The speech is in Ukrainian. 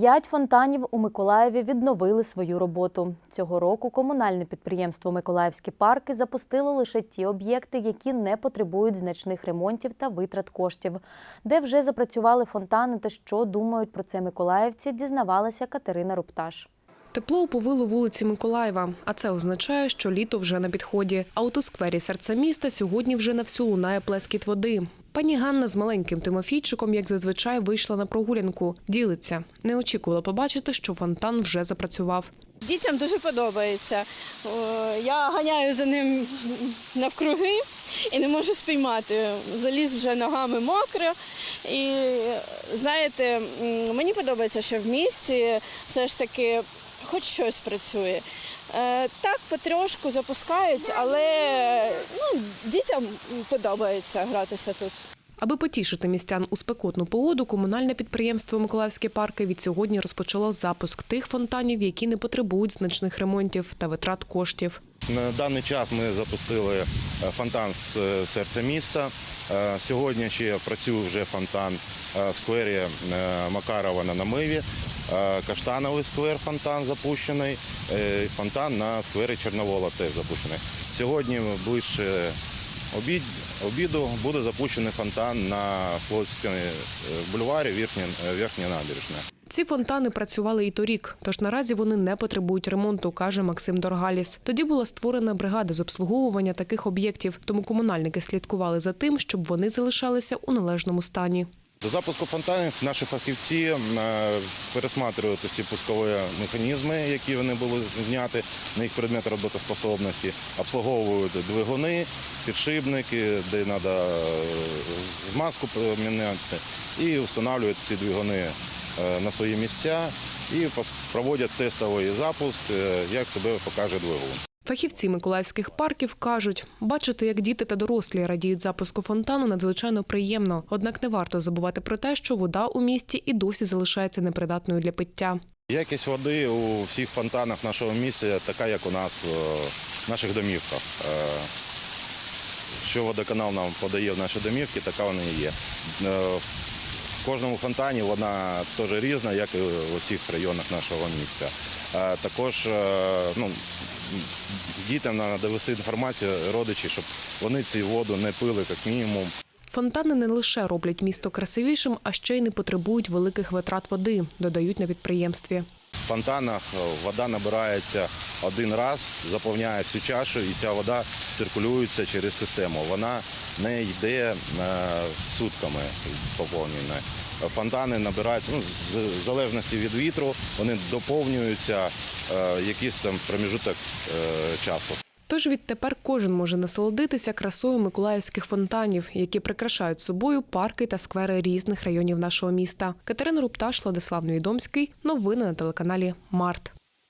П'ять фонтанів у Миколаєві відновили свою роботу. Цього року комунальне підприємство Миколаївські парки запустило лише ті об'єкти, які не потребують значних ремонтів та витрат коштів. Де вже запрацювали фонтани та що думають про це миколаївці, дізнавалася Катерина Рупташ. Тепло оповило вулиці Миколаєва, а це означає, що літо вже на підході. А от у сквері серця міста сьогодні вже на всю лунає плескіт води. Пані Ганна з маленьким Тимофійчиком, як зазвичай, вийшла на прогулянку. Ділиться. Не очікувала побачити, що фонтан вже запрацював. Дітям дуже подобається. Я ганяю за ним навкруги і не можу спіймати. Заліз вже ногами мокро. І знаєте, мені подобається, що в місті все ж таки хоч щось працює. Е, Так, потрошку запускають, але ну, дітям подобається гратися тут. Аби потішити містян у спекотну погоду, комунальне підприємство Миколаївські парки від сьогодні розпочало запуск тих фонтанів, які не потребують значних ремонтів та витрат коштів. На даний час ми запустили е, фонтан з е, серця міста. Сьогодні ще працює вже фонтан в сквері Макарова на Намиві. Е, Каштановий сквер фонтан запущений, е, фонтан на сквері Чорновола теж запущений. Сьогодні ближче обід, обіду буде запущений фонтан на Флотському е, бульварі Верхня, Верхня набережна. Ці фонтани працювали і торік, тож наразі вони не потребують ремонту, каже Максим Доргаліс. Тоді була створена бригада з обслуговування таких об'єктів, тому комунальники слідкували за тим, щоб вони залишалися у належному стані. До запуску фонтанів наші фахівці е, пересматривають усі пускові механізми, які вони були зняті на їх предмет роботоспособності, обслуговують двигуни, підшипники, де треба змазку поміняти, і встановлюють ці двигуни е, на свої місця і проводять тестовий запуск, е, як себе покаже двигун. Фахівці миколаївських парків кажуть, бачити, як діти та дорослі радіють запуску фонтану, надзвичайно приємно. Однак не варто забувати про те, що вода у місті і досі залишається непридатною для пиття. Якість води у всіх фонтанах нашого міста така, як у нас е, в наших домівках. Е, Що водоканал нам подає в наші домівки, така вона і є. Кожному фонтані вона теж різна, як і в усіх районах нашого міста. Також е, ну, дітям треба довести інформацію родичі, щоб вони цю воду не пили як мінімум. Фонтани не лише роблять місто красивішим, а ще й не потребують великих витрат води, додають на підприємстві. Фонтанах е, вода набирається один раз, заповняє всю чашу, і ця вода циркулюється через систему. Вона не йде е, сутками поповнена. Фонтани набираються ну, в залежності від вітру, вони доповнюються е, якийсь там проміжуток часу. Тож відтепер кожен може насолодитися красою миколаївських фонтанів, які прикрашають собою парки та сквери різних районів нашого міста. Катерина Рупташ, Владислав Невідомський. Новини на телеканалі Март.